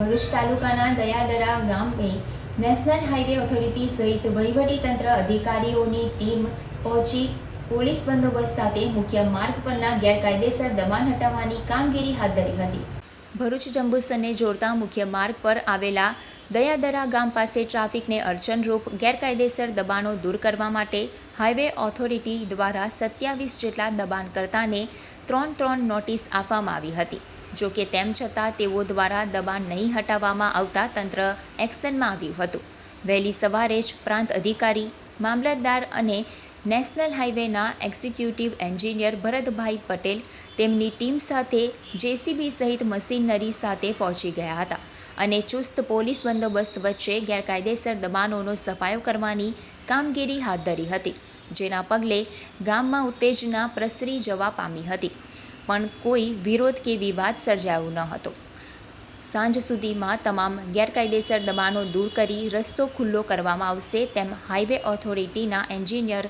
ભરૂચ તાલુકાના દયાદરા ગામે national highway authority સહિત વહીવટીતંત્ર અધિકારીઓની ટીમ પહોંચી પોલીસ બંદોબસ્ત સાથે મુખ્ય માર્ગ પરના ગેરકાયદેસર દબાણ હટાવવાની કામગીરી હાથ ધરી હતી. ભરૂચ જંબુસરને જોડતા મુખ્ય માર્ગ પર આવેલા દયાદરા ગામ પાસે ટ્રાફિકને અડચણરૂપ ગેરકાયદેસર દબાણો દૂર કરવા માટે હાઈવે ઓથોરિટી દ્વારા સત્યાવીસ જેટલા દબાણકર્તાને ત્રણ ત્રણ નોટિસ આપવામાં આવી હતી. જો કે તેમ છતાં તેઓ દ્વારા દબાણ નહીં હટાવવામાં આવતા તંત્ર એક્શનમાં આવ્યું હતું. વહેલી સવારે જ પ્રાંત અધિકારી, મામલતદાર અને નેશનલ હાઈવેના એક્ઝિક્યુટિવ એન્જિનિયર ભરતભાઈ પટેલ તેમની ટીમ સાથે જેસીબી સહિત મશીનરી સાથે પહોંચી ગયા હતા અને ચુસ્ત પોલીસ બંદોબસ્ત વચ્ચે ગેરકાયદેસર દબાણોનો સફાયો કરવાની કામગીરી હાથ ધરી હતી, જેના પગલે ગામમાં ઉત્તેજના પ્રસરી જવા પામી હતી. પણ કોઈ વિરોધ કે વિવાદ સર્જાયો ન હતો. સાંજ સુધીમાં તમામ ગેરકાયદેસર દબાણો દૂર કરી રસ્તો ખુલ્લો કરવામાં આવશે તેમ હાઈવે ઓથોરિટીના એન્જિનિયર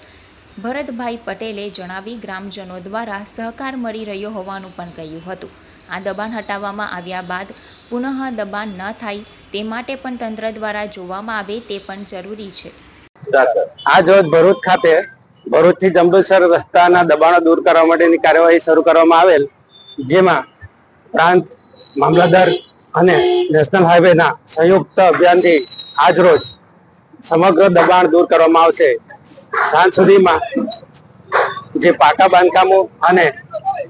ભરતભાઈ પટેલે જણાવી ગ્રામજનો દ્વારા સહકાર મળી રહ્યો હોવાનું પણ કહ્યું હતું. આ દબાણ હટાવવામાં આવ્યા બાદ પુનઃ દબાણ ન થાય તે માટે પણ તંત્ર દ્વારા જોવામાં આવે તે પણ જરૂરી છે. આજ રોજ ભરૂચ ખાતે ભરૂચથી જંબુસર રસ્તાના દબાણો દૂર કરવા માટેની કાર્યવાહી શરૂ કરવામાં આવેલ જેમાં પ્રાંત મામલતદાર અને નેશનલ હાઈવેના સંયુક્ત અભિયાનથી આજ રોજ સમગ્ર દબાણ દૂર કરવામાં આવશે. સાંજ સુધીમાં જે પાકા બાંધકામો અને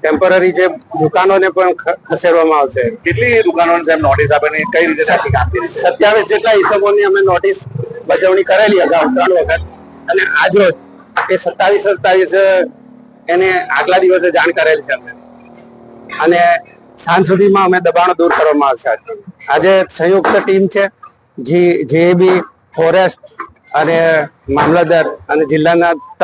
ટેમ્પરરી જે દુકાનોને પણ ખસેડવામાં આવશે. કેટલી દુકાનોને સાહેબ નોટિસ આપેલી કઈ રીતે સત્યાવીસ જેટલા હિસાબોની અમે નોટિસ બજવણી કરેલી અગાઉ ત્રણ વખત. અને આજ રોજ એ સત્તાવીસ સત્તાવીસ એને આગલા દિવસે જાણ કરેલ છે અમે અને સાંજ સુધીમાં અમે દબાણો દૂર કરવામાં આવશે આજે. સંયુક્ત ટીમ છે, જી જેબી ફોરેસ્ટ અને મામલતદાર અને જિલ્લાના